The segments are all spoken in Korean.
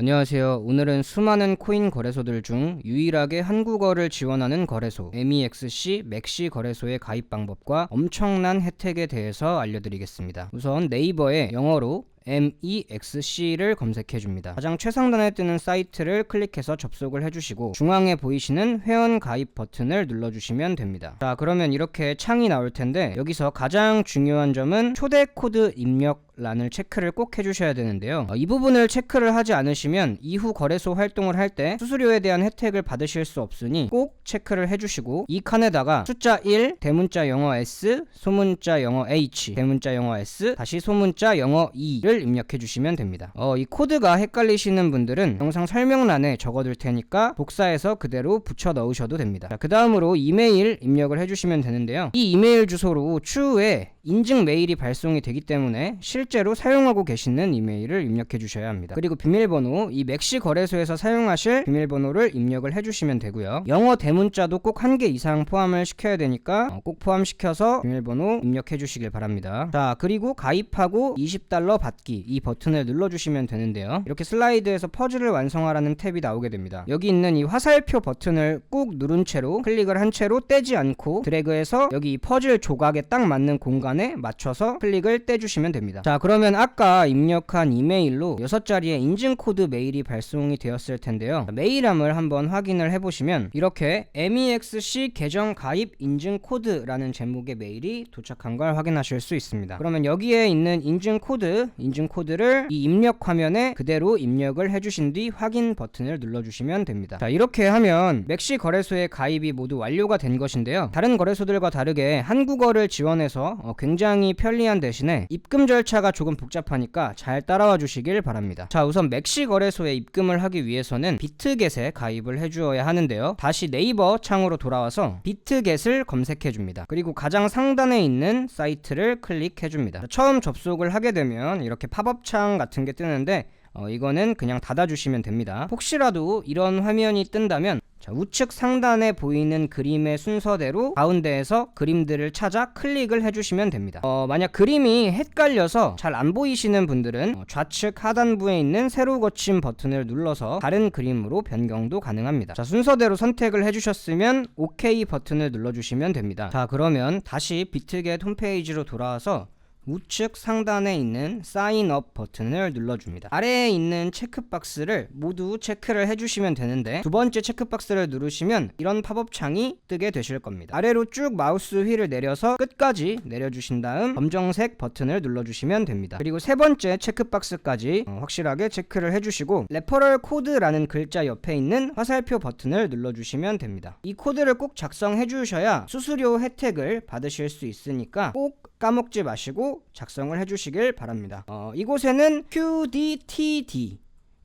안녕하세요. 오늘은 수많은 코인 거래소들 중 유일하게 한국어를 지원하는 거래소 MEXC 맥시 거래소의 가입 방법과 엄청난 혜택에 대해서 알려드리겠습니다. 우선 네이버에 영어로 MEXC를 검색해 줍니다. 가장 최상단에 뜨는 사이트를 클릭해서 접속을 해주시고 중앙에 보이시는 회원 가입 버튼을 눌러주시면 됩니다. 자 그러면 이렇게 창이 나올 텐데 여기서 가장 중요한 점은 초대 코드 입력 란을 체크를 꼭 해주셔야 되는데요. 어, 이 부분을 체크를 하지 않으시면 이후 거래소 활동을 할 때 수수료에 대한 혜택을 받으실 수 없으니 꼭 체크를 해주시고 이 칸에다가 숫자 1, 대문자 영어 S, 소문자 영어 H, 대문자 영어 S, 다시 소문자 영어 E를 입력해 주시면 됩니다. 어, 이 코드가 헷갈리시는 분들은 영상 설명란에 적어둘 테니까 복사해서 그대로 붙여 넣으셔도 됩니다. 그 다음으로 이메일 입력을 해주시면 되는데요. 이 이메일 주소로 추후에 인증 메일이 발송이 되기 때문에 실 제로 사용하고 계시는 이메일을 입력해 주셔야 합니다. 그리고 비밀번호, 이 맥시 거래소에서 사용하실 비밀번호를 입력을 해주시면 되고요. 영어 대문자도 꼭 한 개 이상 포함을 시켜야 되니까 어, 꼭 포함시켜서 비밀번호 입력해 주시길 바랍니다. 자, 그리고 가입하고 20달러 받기 이 버튼을 눌러주시면 되는데요. 이렇게 슬라이드에서 퍼즐을 완성하라는 탭이 나오게 됩니다. 여기 있는 이 화살표 버튼을 꾹 누른 채로 클릭을 한 채로 떼지 않고 드래그해서 여기 이 퍼즐 조각에 딱 맞는 공간에 맞춰서 클릭을 떼주시면 됩니다. 자, 그러면 아까 입력한 이메일로 6자리의 인증 코드 메일이 발송이 되었을 텐데요. 메일함을 한번 확인을 해보시면 이렇게 MEXC 계정 가입 인증 코드라는 제목의 메일이 도착한 걸 확인하실 수 있습니다. 그러면 여기에 있는 인증 코드, 인증 코드를 이 입력 화면에 그대로 입력을 해주신 뒤 확인 버튼을 눌러주시면 됩니다. 자, 이렇게 하면 맥시 거래소의 가입이 모두 완료가 된 것인데요. 다른 거래소들과 다르게 한국어를 지원해서 어, 굉장히 편리한 대신에 입금 절차 가 조금 복잡하니까 잘 따라와 주시길 바랍니다. 자, 우선 맥시 거래소에 입금을 하기 위해서는 비트겟에 가입을 해 주어야 하는데요. 다시 네이버 창으로 돌아와서 비트겟을 검색해 줍니다. 그리고 가장 상단에 있는 사이트를 클릭해 줍니다. 처음 접속을 하게 되면 이렇게 팝업 창 같은 게 뜨는데 어, 이거는 그냥 닫아주시면 됩니다. 혹시라도 이런 화면이 뜬다면 자, 우측 상단에 보이는 그림의 순서대로 가운데에서 그림들을 찾아 클릭을 해주시면 됩니다. 어, 만약 그림이 헷갈려서 잘 안 보이시는 분들은 어, 좌측 하단부에 있는 세로 거침 버튼을 눌러서 다른 그림으로 변경도 가능합니다. 자, 순서대로 선택을 해주셨으면 OK 버튼을 눌러주시면 됩니다. 자, 그러면 다시 비트겟 홈페이지로 돌아와서 우측 상단에 있는 사인업 버튼을 눌러줍니다. 아래에 있는 체크박스를 모두 체크를 해주시면 되는데 두 번째 체크박스를 누르시면 이런 팝업 창이 뜨게 되실 겁니다. 아래로 쭉 마우스 휠을 내려서 끝까지 내려주신 다음 검정색 버튼을 눌러주시면 됩니다. 그리고 세 번째 체크박스까지 어, 확실하게 체크를 해주시고 레퍼럴 코드라는 글자 옆에 있는 화살표 버튼을 눌러주시면 됩니다. 이 코드를 꼭 작성해 주셔야 수수료 혜택을 받으실 수 있으니까 꼭 까먹지 마시고 작성을 해주시길 바랍니다. 어, 이곳에는 QDTD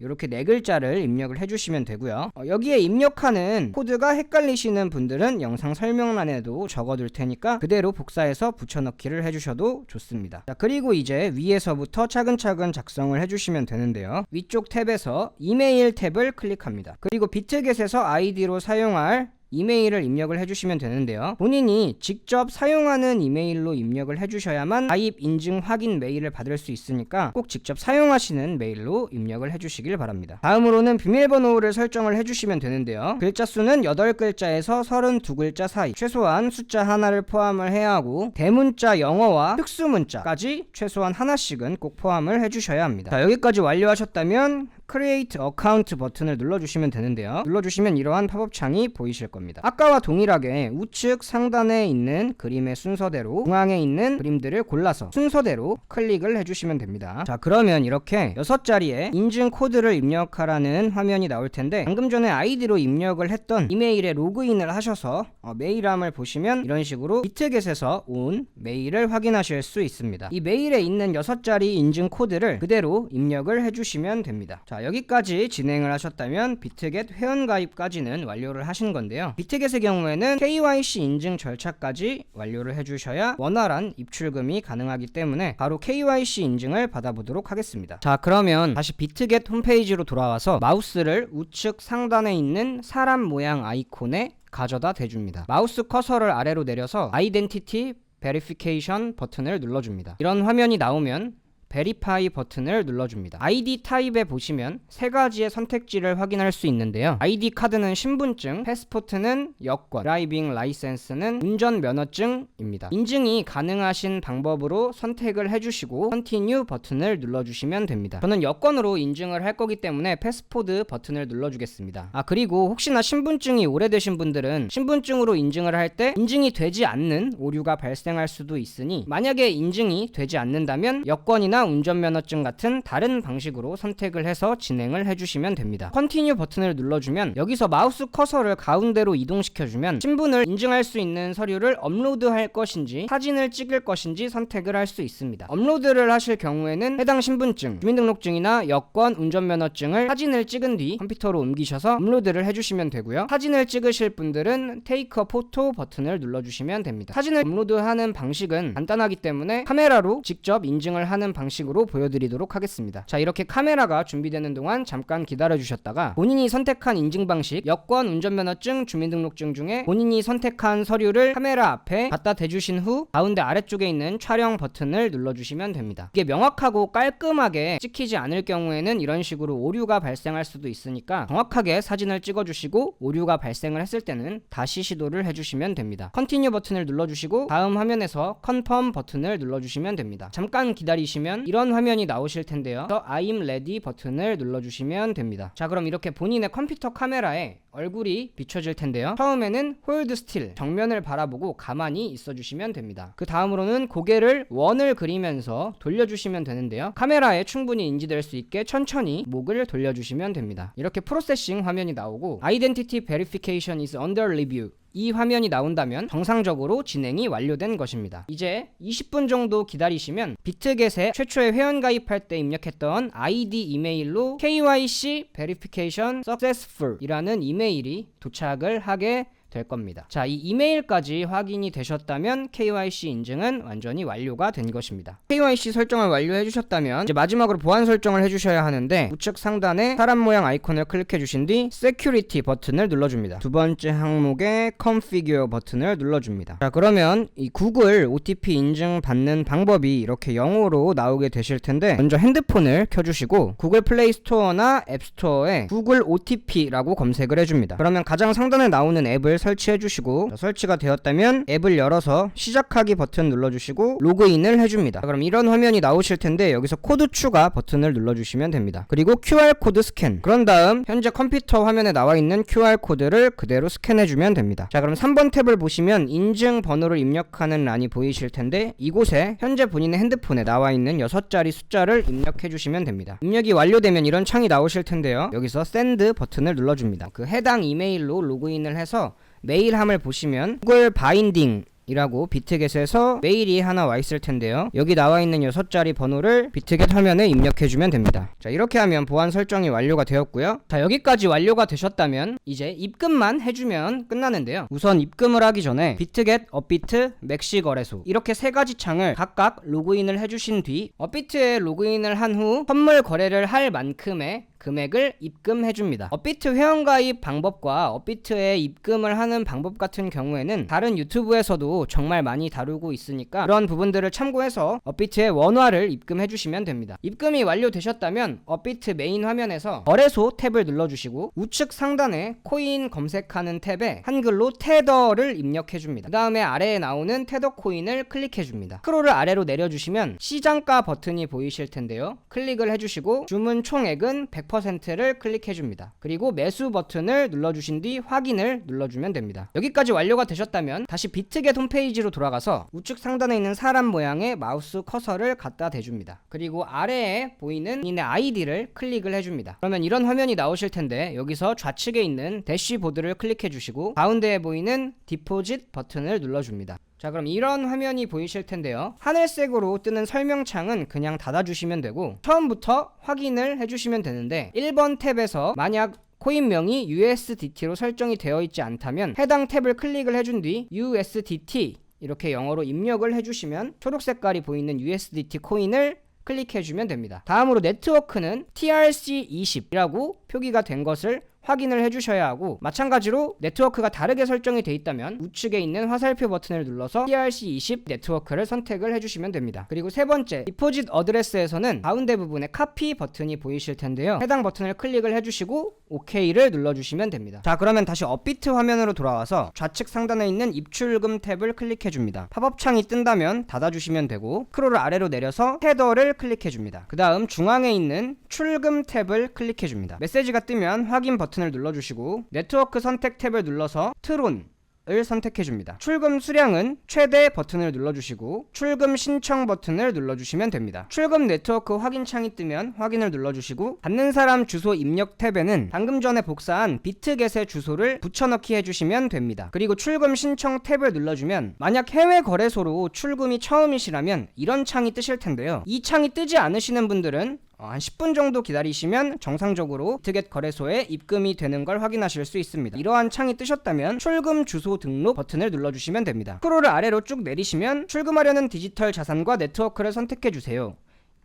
이렇게 네 글자를 입력을 해주시면 되고요. 어, 여기에 입력하는 코드가 헷갈리시는 분들은 영상 설명란에도 적어둘 테니까 그대로 복사해서 붙여넣기를 해주셔도 좋습니다. 자, 그리고 이제 위에서부터 차근차근 작성을 해주시면 되는데요. 위쪽 탭에서 이메일 탭을 클릭합니다. 그리고 비트겟에서 아이디로 사용할 이메일을 입력을 해주시면 되는데요. 본인이 직접 사용하는 이메일로 입력을 해주셔야만 가입 인증 확인 메일을 받을 수 있으니까 꼭 직접 사용하시는 메일로 입력을 해주시길 바랍니다. 다음으로는 비밀번호를 설정을 해주시면 되는데요. 글자 수는 8글자에서 32글자 사이, 최소한 숫자 하나를 포함을 해야 하고 대문자 영어와 특수문자까지 최소한 하나씩은 꼭 포함을 해주셔야 합니다. 자, 여기까지 완료하셨다면 Create Account 버튼을 눌러주시면 되는데요. 눌러주시면 이러한 팝업 창이 보이실 겁니다. 아까와 동일하게 우측 상단에 있는 그림의 순서대로 중앙에 있는 그림들을 골라서 순서대로 클릭을 해주시면 됩니다. 자 그러면 이렇게 6자리의 인증 코드를 입력하라는 화면이 나올 텐데 방금 전에 아이디로 입력을 했던 이메일에 로그인을 하셔서 어, 메일함을 보시면 이런 식으로 비트겟에서 온 메일을 확인하실 수 있습니다. 이 메일에 있는 6자리 인증 코드를 그대로 입력을 해주시면 됩니다. 자 여기까지 진행을 하셨다면 비트겟 회원 가입까지는 완료를 하신 건데요. 비트겟의 경우에는 KYC 인증 절차까지 완료를 해주셔야 원활한 입출금이 가능하기 때문에 바로 KYC 인증을 받아보도록 하겠습니다. 자 그러면 다시 비트겟 홈페이지로 돌아와서 마우스를 우측 상단에 있는 사람 모양 아이콘에 가져다 대줍니다. 마우스 커서를 아래로 내려서 아이덴티티 베리피케이션 버튼을 눌러줍니다. 이런 화면이 나오면 Verify 버튼을 눌러줍니다. ID 타입에 보시면 세 가지의 선택지를 확인할 수 있는데요. ID 카드는 신분증, 패스포트는 여권, 드라이빙 라이센스는 운전 면허증입니다. 인증이 가능하신 방법으로 선택을 해주시고 Continue 버튼을 눌러주시면 됩니다. 저는 여권으로 인증을 할 거기 때문에 패스포드 버튼을 눌러주겠습니다. 아 그리고 혹시나 신분증이 오래되신 분들은 신분증으로 인증을 할 때 인증이 되지 않는 오류가 발생할 수도 있으니 만약에 인증이 되지 않는다면 여권이나 운전면허증 같은 다른 방식으로 선택을 해서 진행을 해주시면 됩니다. Continue 버튼을 눌러주면 여기서 마우스 커서를 가운데로 이동시켜주면 신분을 인증할 수 있는 서류를 업로드할 것인지 사진을 찍을 것인지 선택을 할 수 있습니다. 업로드를 하실 경우에는 해당 신분증, 주민등록증이나 여권, 운전면허증을 사진을 찍은 뒤 컴퓨터로 옮기셔서 업로드를 해주시면 되고요. 사진을 찍으실 분들은 Take a Photo 버튼을 눌러주시면 됩니다. 사진을 업로드하는 방식은 간단하기 때문에 카메라로 직접 인증을 하는 방식 으로 보여드리도록 하겠습니다. 자 이렇게 카메라가 준비되는 동안 잠깐 기다려 주셨다가 본인이 선택한 인증 방식 여권, 운전면허증, 주민등록증 중에 본인이 선택한 서류를 카메라 앞에 갖다 대주신 후 가운데 아래쪽에 있는 촬영 버튼을 눌러주시면 됩니다. 이게 명확하고 깔끔하게 찍히지 않을 경우에는 이런 식으로 오류가 발생할 수도 있으니까 정확하게 사진을 찍어주시고 오류가 발생을 했을 때는 다시 시도를 해주시면 됩니다. 컨티뉴 버튼을 눌러주시고 다음 화면에서 컨펌 버튼을 눌러주시면 됩니다. 잠깐 기다리시면 이런 화면이 나오실 텐데요. 더 I'm ready 버튼을 눌러주시면 됩니다. 자 그럼 이렇게 본인의 컴퓨터 카메라에 얼굴이 비춰질 텐데요. 처음에는 홀드 스틸 정면을 바라보고 가만히 있어 주시면 됩니다. 그 다음으로는 고개를 원을 그리면서 돌려주시면 되는데요. 카메라에 충분히 인지될 수 있게 천천히 목을 돌려주시면 됩니다. 이렇게 프로세싱 화면이 나오고 Identity Verification is under review 이 화면이 나온다면 정상적으로 진행이 완료된 것입니다. 이제 20분 정도 기다리시면 비트겟에 최초에 회원 가입할 때 입력했던 아이디 이메일로 KYC Verification Successful 이라는 이메일이 도착을 하게 될 겁니다. 자, 이 이메일까지 확인이 되셨다면 KYC 인증은 완전히 완료가 된 것입니다. KYC 설정을 완료해 주셨다면 이제 마지막으로 보안 설정을 해 주셔야 하는데 우측 상단에 사람 모양 아이콘을 클릭해 주신 뒤 Security 버튼을 눌러 줍니다. 두 번째 항목에 Configure 버튼을 눌러 줍니다. 자, 그러면 이 구글 OTP 인증 받는 방법이 이렇게 영어로 나오게 되실 텐데 먼저 핸드폰을 켜 주시고 구글 플레이 스토어나 앱 스토어에 구글 OTP라고 검색을 해 줍니다. 그러면 가장 상단에 나오는 앱을 설치해 주시고 자, 설치가 되었다면 앱을 열어서 시작하기 버튼 눌러 주시고 로그인을 해 줍니다. 그럼 이런 화면이 나오실 텐데 여기서 코드 추가 버튼을 눌러 주시면 됩니다. 그리고 QR 코드 스캔. 그런 다음 현재 컴퓨터 화면에 나와 있는 QR 코드를 그대로 스캔해 주면 됩니다. 자, 그럼 3번 탭을 보시면 인증 번호를 입력하는 란이 보이실 텐데 이곳에 현재 본인의 핸드폰에 나와 있는 6자리 숫자를 입력해 주시면 됩니다. 입력이 완료되면 이런 창이 나오실 텐데요. 여기서 send 버튼을 눌러 줍니다. 그 해당 이메일로 로그인을 해서 메일함을 보시면 구글 바인딩 이라고 비트겟에서 메일이 하나 와 있을 텐데요. 여기 나와 있는 6자리 번호를 비트겟 화면에 입력해 주면 됩니다. 자, 이렇게 하면 보안 설정이 완료가 되었고요. 자, 여기까지 완료가 되셨다면 이제 입금만 해 주면 끝나는데요. 우선 입금을 하기 전에 비트겟, 업비트, 맥시 거래소 이렇게 세 가지 창을 각각 로그인을 해 주신 뒤 업비트에 로그인을 한 후 선물 거래를 할 만큼의 금액을 입금해 줍니다. 업비트 회원가입 방법과 업비트에 입금을 하는 방법 같은 경우에는 다른 유튜브에서도 정말 많이 다루고 있으니까 그런 부분들을 참고해서 업비트에 원화를 입금해 주시면 됩니다. 입금이 완료되셨다면 업비트 메인 화면에서 거래소 탭을 눌러 주시고 우측 상단에 코인 검색하는 탭에 한글로 테더를 입력해 줍니다. 그 다음에 아래에 나오는 테더 코인을 클릭해 줍니다. 스크롤을 아래로 내려주시면 시장가 버튼이 보이실 텐데요. 클릭을 해주시고 주문 총액은 100%를 클릭해 줍니다. 그리고 매수 버튼을 눌러 주신 뒤 확인을 눌러 주면 됩니다. 여기까지 완료가 되셨다면 다시 비트겟 홈페이지로 돌아가서 우측 상단에 있는 사람 모양의 마우스 커서를 갖다 대줍니다. 그리고 아래에 보이는 본인의 아이디를 클릭을 해줍니다. 그러면 이런 화면이 나오실 텐데 여기서 좌측에 있는 대시보드를 클릭해 주시고 가운데에 보이는 디포짓 버튼을 눌러줍니다. 자 그럼 이런 화면이 보이실 텐데요 하늘색으로 뜨는 설명창은 그냥 닫아주시면 되고 처음부터 확인을 해주시면 되는데 1번 탭에서 만약 코인명이 USDT로 설정이 되어 있지 않다면 해당 탭을 클릭을 해준 뒤 USDT 이렇게 영어로 입력을 해주시면 초록 색깔이 보이는 USDT 코인을 클릭해주면 됩니다. 다음으로 네트워크는 TRC20이라고 표기가 된 것을 확인을 해주셔야 하고 마찬가지로 네트워크가 다르게 설정이 돼 있다면 우측에 있는 화살표 버튼을 눌러서 TRC20 네트워크를 선택을 해주시면 됩니다. 그리고 세 번째 디포짓 어드레스에서는 가운데 부분에 카피 버튼이 보이실 텐데요. 해당 버튼을 클릭을 해주시고 OK를 눌러주시면 됩니다. 자 그러면 다시 업비트 화면으로 돌아와서 좌측 상단에 있는 입출금 탭을 클릭해줍니다. 팝업 창이 뜬다면 닫아주시면 되고 크롤을 아래로 내려서 헤더를 클릭해줍니다. 그 다음 중앙에 있는 출금 탭을 클릭해줍니다. 메시지가 뜨면 확인 버튼 을 눌러주시고 네트워크 선택 탭을 눌러서 트론 을 선택해줍니다. 출금 수량은 최대 버튼을 눌러주시고 출금 신청 버튼을 눌러주시면 됩니다. 출금 네트워크 확인 창이 뜨면 확인을 눌러주시고 받는 사람 주소 입력 탭에는 방금 전에 복사한 비트겟의 주소를 붙여넣기 해주시면 됩니다. 그리고 출금 신청 탭을 눌러주면 만약 해외 거래소로 출금이 처음이시라면 이런 창이 뜨실 텐데요. 이 창이 뜨지 않으시는 분들은 어, 한 10분 정도 기다리시면 정상적으로 비트겟 거래소에 입금이 되는 걸 확인하실 수 있습니다. 이러한 창이 뜨셨다면 출금 주소 등록 버튼을 눌러주시면 됩니다. 스크롤을 아래로 쭉 내리시면 출금하려는 디지털 자산과 네트워크를 선택해 주세요.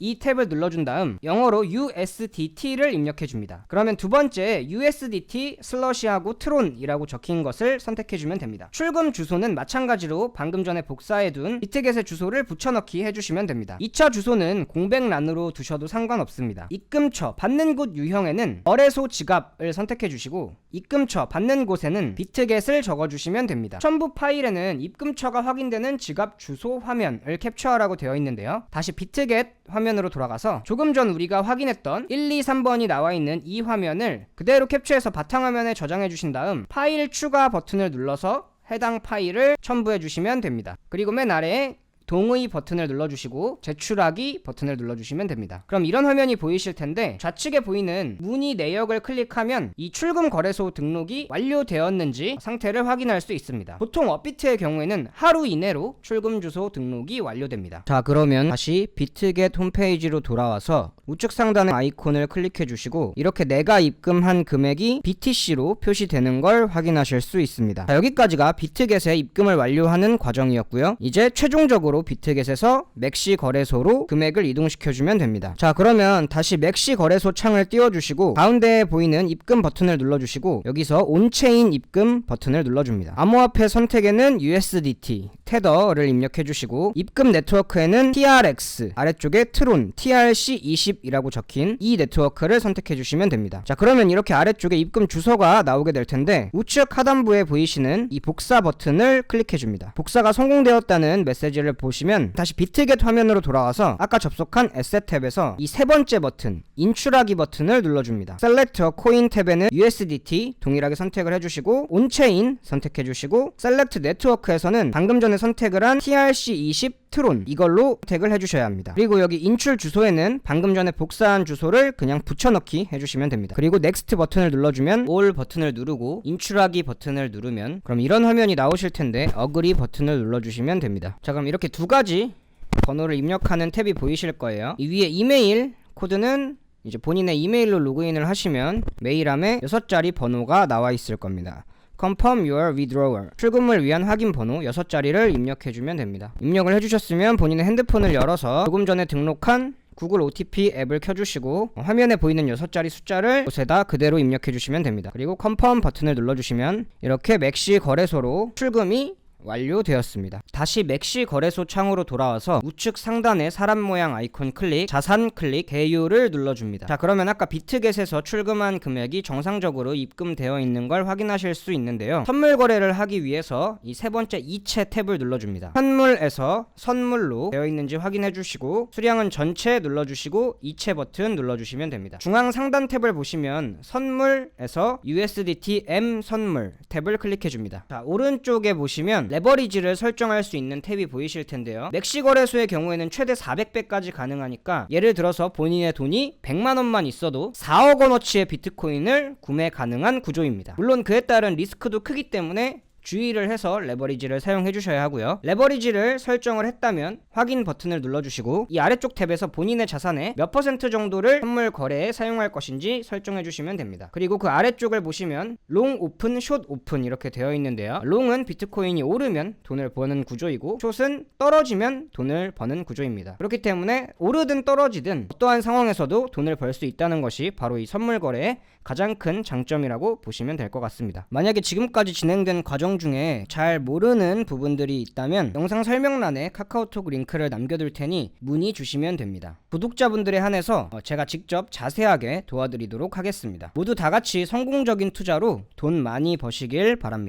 이 탭을 눌러준 다음 영어로 USDT를 입력해 줍니다. 그러면 두 번째 USDT 슬러시하고 트론이라고 적힌 것을 선택해 주면 됩니다. 출금 주소는 마찬가지로 방금 전에 복사해 둔 비트겟의 주소를 붙여넣기 해주시면 됩니다. 2차 주소는 공백란으로 두셔도 상관없습니다. 입금처 받는 곳 유형에는 거래소 지갑을 선택해 주시고 입금처 받는 곳에는 비트겟을 적어주시면 됩니다. 첨부 파일에는 입금처가 확인되는 지갑 주소 화면을 캡처하라고 되어 있는데요. 다시 비트겟 화면 으로 돌아가서 조금 전 우리가 확인했던 1, 2, 3번이 나와 있는 이 화면을 그대로 캡처해서 바탕화면에 저장해 주신 다음 파일 추가 버튼을 눌러서 해당 파일을 첨부해 주시면 됩니다. 그리고 맨 아래에 동의 버튼을 눌러주시고 제출하기 버튼을 눌러주시면 됩니다. 그럼 이런 화면이 보이실 텐데 좌측에 보이는 문의 내역을 클릭하면 이 출금 거래소 등록이 완료되었는지 상태를 확인할 수 있습니다. 보통 업비트의 경우에는 하루 이내로 출금 주소 등록이 완료됩니다. 자 그러면 다시 비트겟 홈페이지로 돌아와서 우측 상단의 아이콘을 클릭해 주시고 이렇게 내가 입금한 금액이 BTC로 표시되는 걸 확인하실 수 있습니다. 자, 여기까지가 비트겟에 입금을 완료하는 과정이었고요. 이제 최종적으로 비트겟에서 맥시 거래소로 금액을 이동시켜주면 됩니다. 자 그러면 다시 맥시 거래소 창을 띄워주시고 가운데에 보이는 입금 버튼을 눌러주시고 여기서 온체인 입금 버튼을 눌러줍니다. 암호화폐 선택에는 USDT, 테더를 입력해주시고 입금 네트워크에는 TRX 아래쪽에 트론 TRC20이라고 적힌 이 네트워크를 선택해주시면 됩니다. 자 그러면 이렇게 아래쪽에 입금 주소가 나오게 될 텐데 우측 하단부에 보이시는 이 복사 버튼을 클릭해줍니다. 복사가 성공되었다는 메시지를 보 시면 다시 비트겟 화면으로 돌아와서 아까 접속한 에셋 탭에서 이 세 번째 버튼 인출하기 버튼을 눌러줍니다. A Coin 탭에는 USDT 동일하게 선택을 해주시고 온체인 선택해주시고 Select Network에서는 방금 전에 선택을 한 TRC20 트론 이걸로 선택을 해주셔야 합니다. 그리고 여기 인출 주소에는 방금 전에 복사한 주소를 그냥 붙여넣기 해주시면 됩니다. 그리고 Next 버튼을 눌러주면 All 버튼을 누르고 인출하기 버튼을 누르면 그럼 이런 화면이 나오실 텐데 Agree 버튼을 눌러주시면 됩니다. 자 그럼 이렇게 두 가지 번호를 입력하는 탭이 보이실 거예요. 이 위에 이메일 코드는 이제 본인의 이메일로 로그인을 하시면 메일함에 6자리 번호가 나와 있을 겁니다. Confirm your withdrawal. 출금을 위한 확인 번호 6자리를 입력해주면 됩니다. 입력을 해주셨으면 본인의 핸드폰을 열어서 조금 전에 등록한 구글 OTP 앱을 켜주시고 화면에 보이는 6자리 숫자를 곳에다 그대로 입력해주시면 됩니다. 그리고 Confirm 버튼을 눌러주시면 이렇게 맥시 거래소로 출금이 완료되었습니다. 다시 맥시 거래소 창으로 돌아와서 우측 상단의 사람 모양 아이콘 클릭, 자산 클릭, 개요를 눌러줍니다. 자 그러면 아까 비트겟에서 출금한 금액이 정상적으로 입금되어 있는 걸 확인하실 수 있는데요. 선물 거래를 하기 위해서 이 세 번째 이체 탭을 눌러줍니다. 선물에서 선물로 되어 있는지 확인해 주시고 수량은 전체 눌러주시고 이체 버튼 눌러주시면 됩니다. 중앙 상단 탭을 보시면 선물에서 USDT M 선물 탭을 클릭해 줍니다. 자 오른쪽에 보시면 레버리지를 설정할 수 있는 탭이 보이실 텐데요. 맥시 거래소의 경우에는 최대 400배까지 가능하니까 예를 들어서 본인의 돈이 100만 원만 있어도 4억 원어치의 비트코인을 구매 가능한 구조입니다. 물론 그에 따른 리스크도 크기 때문에 주의를 해서 레버리지를 사용해 주셔야 하고요. 레버리지를 설정을 했다면 확인 버튼을 눌러주시고 이 아래쪽 탭에서 본인의 자산의 몇 퍼센트 정도를 선물 거래에 사용할 것인지 설정해 주시면 됩니다. 그리고 그 아래쪽을 보시면 롱 오픈, 숏 오픈 이렇게 되어 있는데요. 롱은 비트코인이 오르면 돈을 버는 구조이고 숏은 떨어지면 돈을 버는 구조입니다. 그렇기 때문에 오르든 떨어지든 어떠한 상황에서도 돈을 벌 수 있다는 것이 바로 이 선물 거래의 가장 큰 장점이라고 보시면 될 것 같습니다. 만약에 지금까지 진행된 과정 중에 잘 모르는 부분들이 있다면 영상 설명란에 카카오톡 링크를 남겨둘 테니 문의 주시면 됩니다. 구독자분들에 한해서 어, 제가 직접 자세하게 도와드리도록 하겠습니다. 모두 다 같이 성공적인 투자로 돈 많이 버시길 바랍니다.